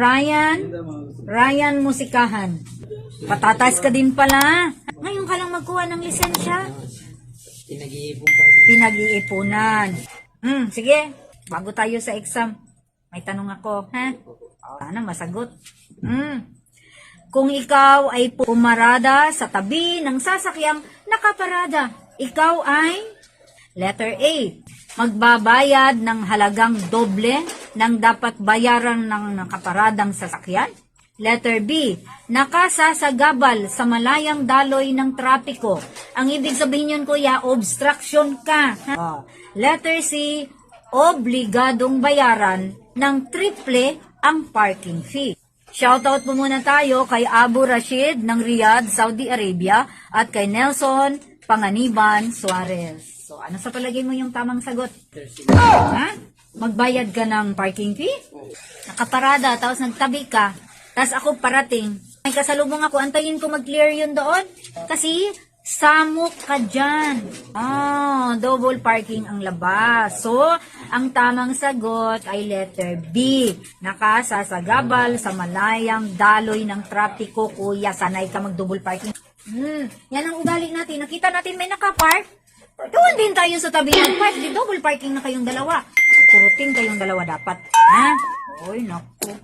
Ryan, Ryan Musikahan. Patatas ka din pala. Ngayon ka lang magkuha ng lisensya. Pinag-iipon pa. Pinag-iipunan. Hmm, sige. Bago tayo sa exam. May tanong ako, ha? Sana masagot. Hmm. Kung ikaw ay pumarada sa tabi ng sasakyang nakaparada, ikaw ay Letter A. Magbabayad ng halagang doble ng dapat bayaran ng nakaparadang sasakyan. Letter B. Nakasasagabal sa malayang daloy ng trapiko. Ang ibig sabihin yun, kuya, obstruction ka. ha? Oh. Letter C. Obligadong bayaran ng triple ang parking fee. Shoutout po muna tayo kay Abu Rashid ng Riyadh, Saudi Arabia at kay Nelson Panganiban Suarez. So, ano sa palagay mo yung tamang sagot? Ha? Magbayad ka ng parking fee? Nakaparada, tapos nagtabi ka, tapos ako parating. May kasalubong ako, antayin ko mag-clear yun doon. Kasi, samok ka dyan. Oh, double parking ang labas. So, ang tamang sagot ay letter B. Nakasasagabal sa malayang daloy ng trapiko, kuya. Sanay ka mag-double parking. Hmm, yan ang ugali natin. Nakita natin may nakapark. Doon din tayo sa tabi ng park. Di double parking na kayong dalawa. Kuruting kayong dalawa dapat. Ha? Oy, naku.